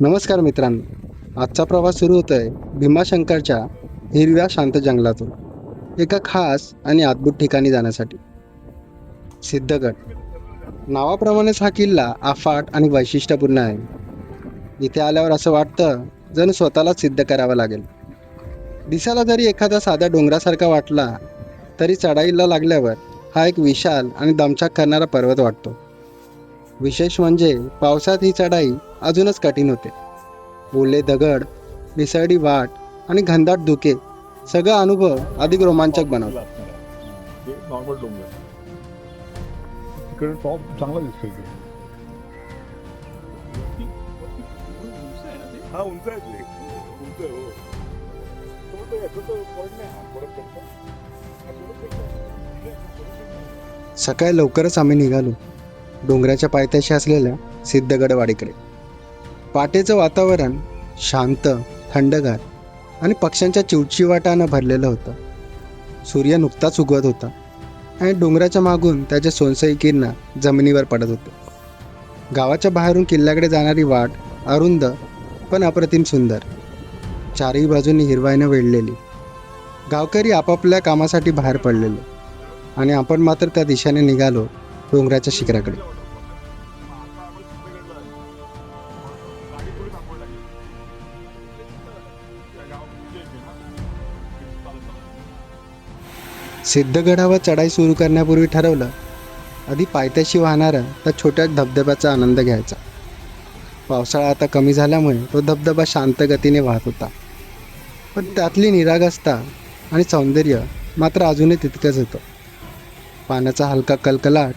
नमस्कार मित्रांनो. आजचा प्रवास सुरू होतो आहे भीमाशंकरच्या हिरव्या शांत जंगलातून. एका खास आणि अद्भुत ठिकाणी जाण्यासाठी. सिद्धगड. नावाप्रमाणेच हा किल्ला अफाट आणि वैशिष्ट्यपूर्ण आहे. इथे आल्यावर असं वाटतं जण स्वतःलाच सिद्ध करावं लागेल. दिसायला जरी एखादा साधा डोंगरासारखा वाटला तरी चढाईला लागल्यावर हा एक विशाल आणि दमछाक करणारा पर्वत वाटतो. विशेष म्हणजे पावसात ही चढाई अजूनच कठीण होते. ओले दगड विसरडी वाट आणि घनदाट धुके सगळा अनुभव अधिक रोमांचक बनवतो हे नॉर्मल डोंगर. इकडे टॉप चांगला उंच आहे उंच आहे. सकाळी लवकरच आम्ही निघालो. डोंगराच्या पायथ्याशी असलेल्या सिद्धगड वाडीकडे पाटेचं वातावरण शांत थंडगार आणि पक्ष्यांच्या चिवचिवाटानं भरलेलं होतं. सूर्य नुकताच उगवत होता आणि डोंगराच्या मागून त्याच्या सोनसई किरणा जमिनीवर पडत होते. गावाच्या बाहेरून किल्ल्याकडे जाणारी वाट अरुंद पण अप्रतिम सुंदर. चारही बाजूंनी हिरवाईनं वेढलेली. गावकरी आपापल्या कामासाठी बाहेर पडलेले आणि आपण मात्र त्या दिशेने निघालो डोंगराच्या शिखराकडे. सिद्धगडावर चढाई सुरू करण्यापूर्वी ठरवलं आधी पायथ्याशी वाहणाऱ्या त्या छोट्या धबधब्याचा आनंद घ्यायचा. पावसाळा आता कमी झाल्यामुळे तो धबधबा शांत गतीने वाहत होता. पण त्यातली निरागसता आणि सौंदर्य मात्र अजूनही तितकंच होतं. पाण्याचा हलका कलकलाट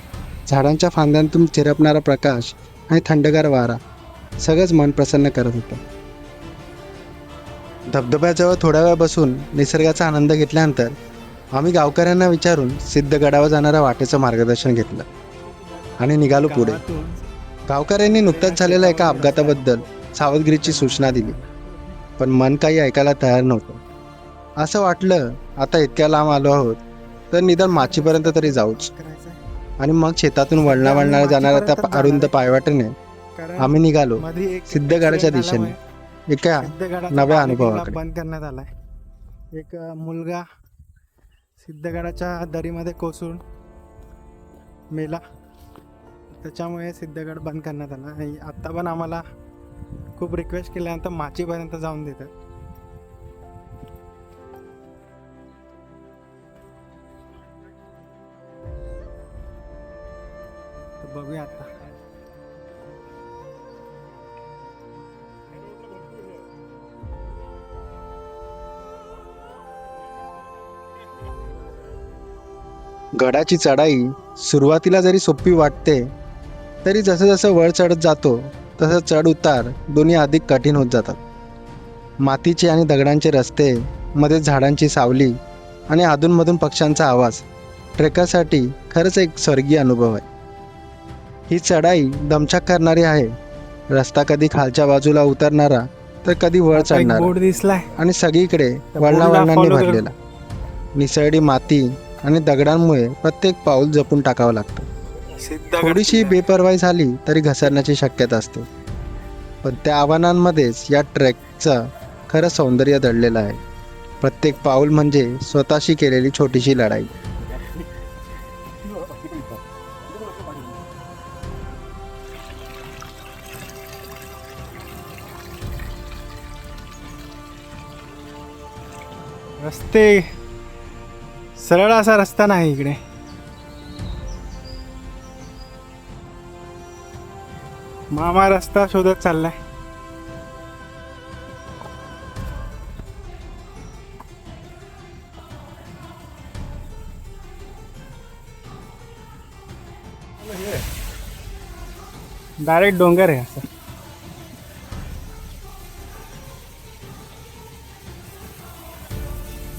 झाडांच्या फांद्यांतून चिरपणारा प्रकाश आणि थंडगार वारा सगळंच मन प्रसन्न करत होतं. धबधब्याजवळ थोड्या वेळ बसून निसर्गाचा आनंद घेतल्यानंतर आम्ही गावकऱ्यांना विचारून सिद्धगडावर जाणाऱ्या वाटेचं मार्गदर्शन घेतलं. आणि निघालो पुढे. गावकऱ्यांनी नुकत्याच झालेल्या एका अपघाताबद्दल सावधगिरीची सूचना दिली. पण मन काही ऐकायला तयार नव्हतं. असं वाटलं आता इतक्या लांब आलो आहोत तर निदान माचीपर्यंत तरी जाऊच. आणि मग शेतातून वळणा वळणाऱ्या जाणाऱ्या त्या अरुंद पायवाटेने आम्ही निघालो सिद्धगडाच्या दिशेने एका नव्या अनुभवाकडे. बंद करण्यात आलाय एक मुलगा सिद्धगडाच्या दरीमध्ये कोसळून मेला. त्याच्यामुळे सिद्धगड बंद करण्यात आला. आणि आत्ता पण आम्हाला खूप रिक्वेस्ट केल्यानंतर माचीपर्यंत जाऊन देतात. बघूया आता. गडाची चढाई सुरुवातीला जरी सोपी वाटते तरी जसं जसं वर चढत जातो तसं चढ उतार दोन्ही अधिक कठीण होत जातात. मातीचे आणि दगडांचे रस्ते मध्ये झाडांची सावली आणि अधूनमधून पक्ष्यांचा आवाज ट्रेकरसाठी खरंच एक स्वर्गीय अनुभव आहे. ही चढाई दमछाक करणारी आहे. रस्ता कधी खालच्या बाजूला उतरणारा तर कधी वर चढणारा आणि सगळीकडे त्या वळणा बोर्डला वळणांनी follow कर. भरलेला निसरडी माती आणि दगडांमुळे प्रत्येक पाऊल जपून टाकावं लागतं. थोडीशी. बेपरवाई झाली तरी घसरण्याची शक्यता असते. पण त्या आव्हानांमध्येच या ट्रेकचं खरं सौंदर्य दडलेलं आहे. प्रत्येक पाऊल म्हणजे स्वतःशी केलेली छोटीशी लढाई. रस्ते सरळ असा रस्ता नाही इकडे. मामा रस्ता शोधत चाललाय. डायरेक्ट डोंगर आहे असं.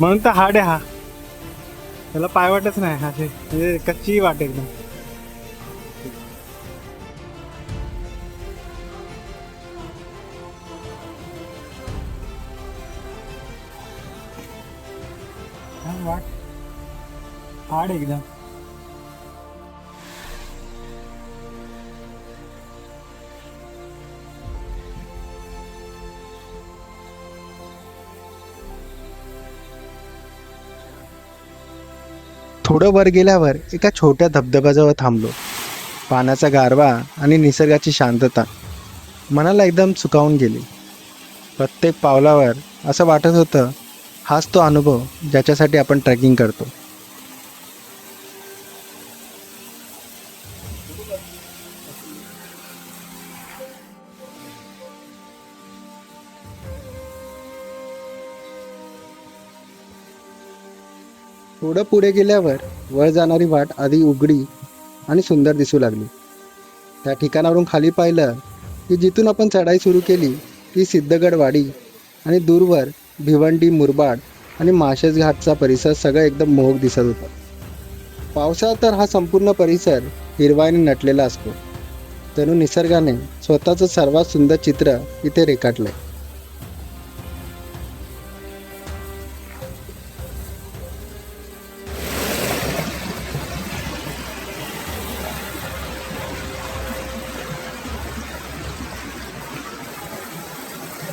म्हणून तर हार्ड आहे हा. त्याला पायवाटच नाही असे. म्हणजे कच्ची वाट एकदम. वाट. हाड एकदम. थोडं वर गेल्यावर एका छोट्या धबधब्याजवळ थांबलो. पाण्याचा गारवा आणि निसर्गाची शांतता. मनाला एकदम चुकावून गेली. प्रत्येक पावलावर असं वाटत होतं हाच तो अनुभव ज्याच्यासाठी आपण ट्रेकिंग करतो. थोडं पुढे गेल्यावर वर जाणारी वाट आधी उघडी आणि सुंदर दिसू लागली. त्या ठिकाणावरून खाली पाहिलं की जिथून आपण चढाई सुरू केली ती सिद्धगडवाडी आणि दूरवर भिवंडी मुरबाड आणि माशेज घाटचा परिसर सगळं एकदम मोहक दिसत होता. पावसाळ्यात तर हा संपूर्ण परिसर हिरवाईने नटलेला असतो. जणू निसर्गाने स्वतःचं सर्वात सुंदर चित्र इथे रेखाटलंय.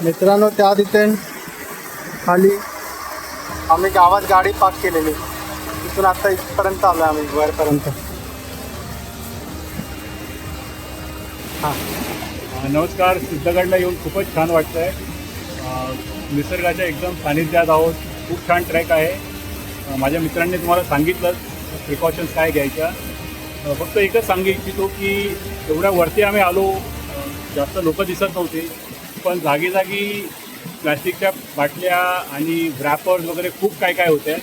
मित्रांनो त्या तिथे खाली आम्ही गावात गाडी पार्क केलेली. तिथून आता इथपर्यंत आलो आम्ही वरपर्यंत. हां. नमस्कार सिद्धगडला येऊन खूपच छान वाटतं आहे निसर्गाच्या एकदम सानिध्यात आहोत. खूप छान ट्रॅक आहे. माझ्या मित्रांनी तुम्हाला सांगितलं प्रिकॉशन्स काय घ्यायच्या. फक्त एकच सांगू इच्छितो की एवढ्या वरती आम्ही आलो जास्त लोक दिसत नव्हते. पण जागी जागी प्लॅस्टिकच्या बाटल्या आणि रॅपर्स वगैरे खूप काय काय होते.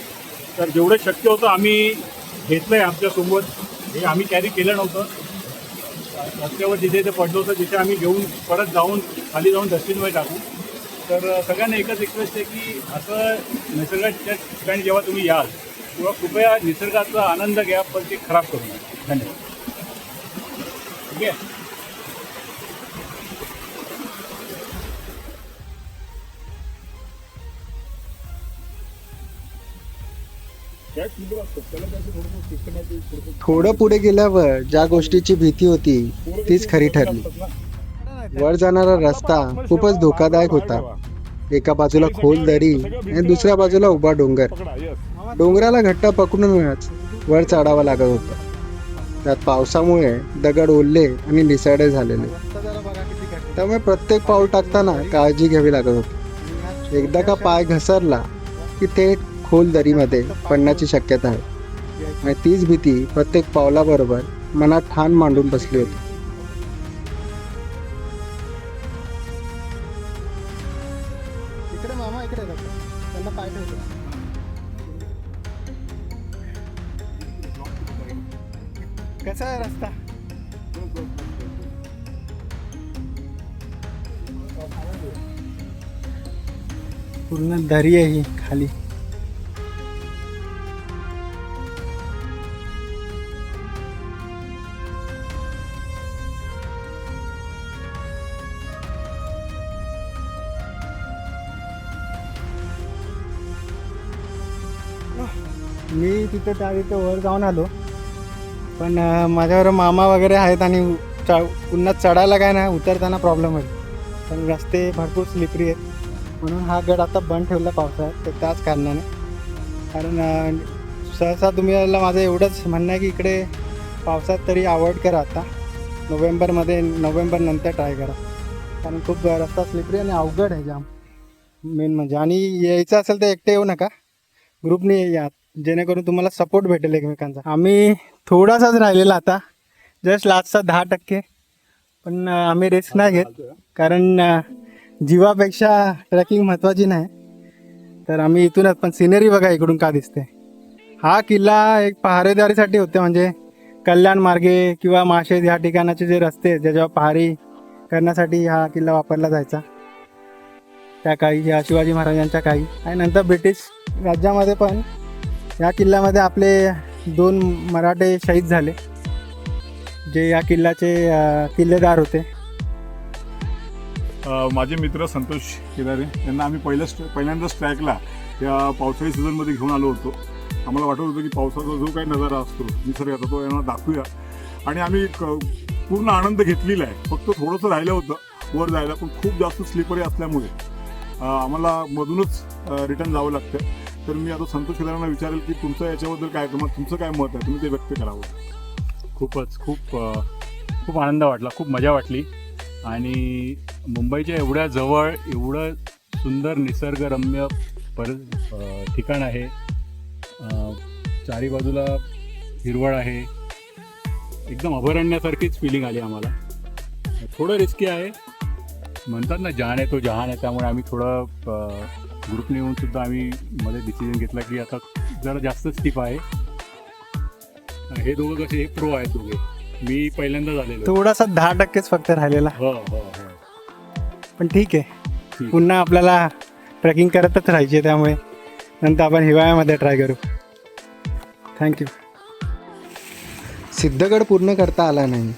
तर जेवढं शक्य होतं आम्ही घेतलं आहे आमच्यासोबत हे आम्ही कॅरी केलं नव्हतं. रस्त्यावर जिथे ते पडलं होतं तिथे आम्ही घेऊन परत जाऊन खाली जाऊन डस्टबिनमध्ये टाकू. तर सगळ्यांना एकच रिक्वेस्ट आहे की असं निसर्गाच्या ठिकाणी जेव्हा तुम्ही याल तेव्हा कृपया निसर्गाचा आनंद घ्या पण ते खराब करू नये धन्यवाद. ठीक आहे? थोडं पुढे गेल्यावर ज्या गोष्टीची भीती होती तीच खरी ठरली. वर जाणारा रस्ता खूपच धोकादायक होता. एका बाजूला खोल दरी आणि दुसऱ्या बाजूला उभा डोंगर. डोंगराला घट्ट पकडूनच वर चढावं लागत होत. त्यात पावसामुळे दगड ओलले आणि निसडे झालेले. त्यामुळे प्रत्येक पाऊल टाकताना काळजी घ्यावी लागत होती. एकदा का पाय घसरला की थेट खोल दरीमध्ये पडण्याची शक्यता आहे. आणि तीच भीती प्रत्येक पावलाबरोबर मनात ठाण मांडून बसली होती. कसा आहे रस्ता? पूर्ण दरी आहे ही खाली. मी तिथे त्या तिथे वर जाऊन आलो. पण माझ्यावर मामा वगैरे आहेत आणि च पुन्हा चढायला काय नाही उतरताना प्रॉब्लेम होईल पण रस्ते भरपूर स्लिपरी आहेत. म्हणून हा गड आता बंद ठेवला पावसाळ्यात तर त्याच कारणाने. कारण सहसा तुम्ही माझं एवढंच म्हणणं आहे की इकडे पावसात तरी अवॉइड करा आता. नोव्हेंबरमध्ये नोव्हेंबर नंतर ट्राय करा. कारण खूप रस्ता स्लिपरी आणि अवघड आहे जाम मेन म्हणजे आणि यायचं असेल तर एकटे येऊ नका. ग्रुपने या. जेणेकरून तुम्हाला सपोर्ट भेटेल एकमेकांचा. आम्ही थोडासाच राहिलेला आता. जस्ट लास्टचा दहा टक्के. पण आम्ही रिस्क नाही घेत. कारण जीवापेक्षा ट्रेकिंग महत्त्वाची नाही. तर आम्ही इथूनच पण सिनेरी बघा इकडून का दिसते. हा किल्ला एक पहारेदारीसाठी होते. म्हणजे कल्याण मार्गे किंवा माशेज ह्या ठिकाणाचे जे रस्ते आहेत, ज्याच्यावर पहारी करण्यासाठी हा किल्ला वापरला जायचा. त्या काळी शिवाजी महाराजांच्या काळी आणि नंतर ब्रिटिश राज्यामध्ये पण या किल्ल्यामध्ये आपले दोन मराठे शहीद झाले जे या किल्ल्याचे किल्लेदार होते. माझे मित्र संतोष केदारे यांना आम्ही पहिल्या पहिल्यांदाच ट्रॅकला या पावसाळी सीझनमध्ये घेऊन आलो होतो. आम्हाला वाटत होतं की पावसाचा जो काही नजारा असतो निसर्गाचा तो यांना दाखवूया. आणि आम्ही पूर्ण आनंद घेतलेला आहे. फक्त थोडंसं राहिलं होतं वर जायला पण खूप जास्त स्लिपरी असल्यामुळे आम्हाला मधूनच रिटर्न जावं लागतं. तर मी आता संतोष केदारांना विचारेल की तुमचं याच्याबद्दल काय तुम्हाला तुमचं काय मत आहे? तुम्ही ते व्यक्त करावं. खूपच खूप खूप आनंद वाटला खूप मजा वाटली. आणि मुंबईच्या एवढ्या जवळ एवढं सुंदर निसर्गरम्य पर ठिकाण आहे. चारी बाजूला हिरवळ आहे. एकदम अभयारण्यासारखीच फिलिंग आली आम्हाला. थोडं रिस्की आहे. म्हणतात ना जहान आहे तो जहान आहे त्यामुळे आम्ही थोडं ग्रुपने येऊन सुद्धा आम्ही मध्ये डिसिजन घेतला की आता जरा जास्त स्टिप आहे. हे दोघं कसे हे प्रो आहेत दोघे. मी पहिल्यांदा झालेलो. थोडासा दहा टक्केच फक्त राहिलेला. हो हो हो. पण ठीक आहे. पुन्हा आपल्याला ट्रेकिंग करतच राहायची त्यामुळे. नंतर आपण हिवाळ्यामध्ये ट्राय करू. थँक्यू सिद्धगड पूर्ण करता आला नाही.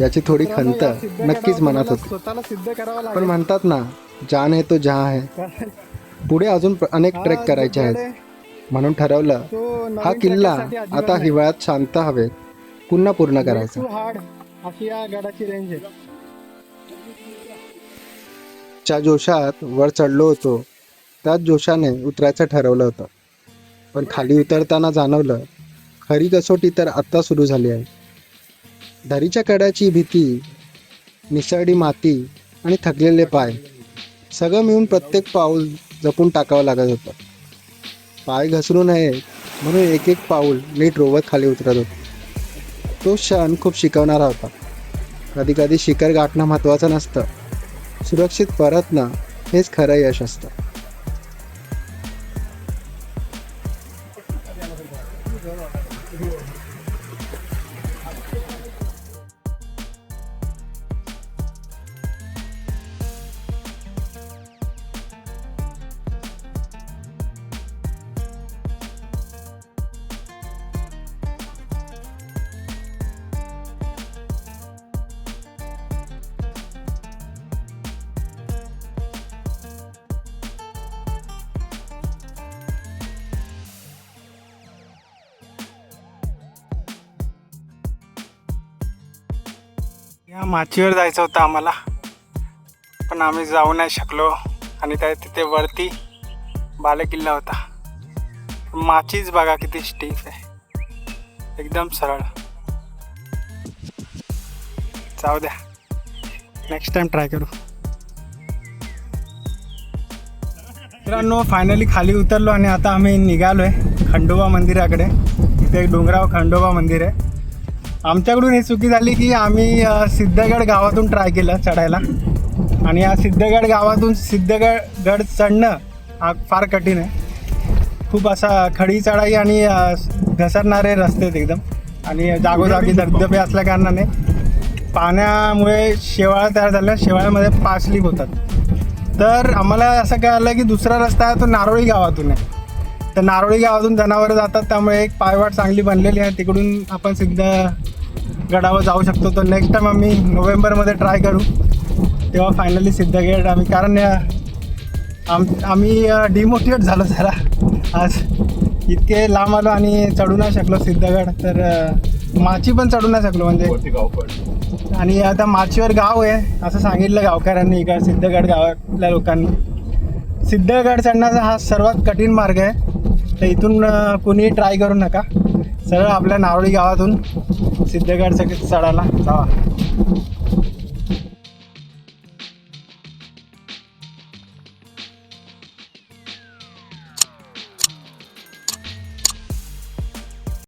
याची थोडी खंत नक्कीच मनात होती. स्वतःला सिद्ध करावं पण म्हणतात ना जान है तो जहा है कारण पुढे अजून अनेक ट्रेक करायचे आहेत. आहे, म्हणून ठरवलं हा किल्ला आता. हिवाळ्यात शांत हवेत. पुन्हा पूर्ण करायचा. च्या जोशात वर चढलो होतो त्याच जोशाने उतरायचं ठरवलं होतं. पण खाली उतरताना जाणवलं खरी कसोटी तर आत्ता सुरू झाली आहे. दरीच्या कड्याची भीती निसरडी माती आणि थकलेले पाय सगळं मिळून प्रत्येक पाऊल जपून टाकावं लागत होतं. पाय घसरू नये म्हणून एक एक पाऊल नीट रोवत खाली उतरत होतो. तो क्षण खूप शिकवणारा होता. कधी कधी शिखर गाठणं महत्त्वाचं नसतं. सुरक्षित परतणं हेच खरं यश असतं. या माचीवर जायचं होतं आम्हाला. पण आम्ही जाऊ नाही शकलो आणि त्या तिथे वरती बालेकिल्ला होता. माचीच बघा किती स्टीफ आहे. एकदम सरळ. जाऊ द्या. नेक्स्ट टाइम ट्राय करू. मित्रांनो फायनली खाली उतरलो आणि आता आम्ही निघालो आहे खंडोबा मंदिराकडे. इथे एक डोंगराव खंडोबा मंदिर आहे. आमच्याकडून ही चुकी झाली की आम्ही सिद्धगड गावातून ट्राय केलं चढायला. आणि या सिद्धगड गावातून सिद्धगड गड चढणं हा फार कठीण आहे. खूप असा खडी चढाई आणि घसरणारे रस्ते आहेत एकदम. आणि जागोजागी धबधबे असल्या कारणाने पाण्यामुळे शेवाळा तयार झाल्या शेवाळ्यामध्ये पाच स्लिप होतात. तर आम्हाला असं कळलं की दुसरा रस्ता आहे तो नारोळी गावातून आहे. तर नारोळी गावातून जनावरं जातात त्यामुळे एक पायवाट चांगली बनलेली आहे. तिकडून आपण सिद्ध गडावर जाऊ शकतो. तर नेक्स्ट टाइम आम्ही नोव्हेंबरमध्ये ट्राय करू. तेव्हा फायनली सिद्धगड आम्ही कारण आम आम्ही डिमोटिवेट झालो जरा. आज इतके लांब आलो आणि चढू नाही शकलो सिद्धगड तर माची पण चढू नाही शकलो म्हणजे. आणि आता माचीवर गाव आहे असं सांगितलं गावकऱ्यांनी इकडे सिद्धगड गावातल्या लोकांनी. सिद्धगड चढण्याचा हा सर्वात कठीण मार्ग आहे. तर इथून कुणीही ट्राय करू नका. सरळ आपल्या नारोळी गावातून सिद्धगड चढायला जावा.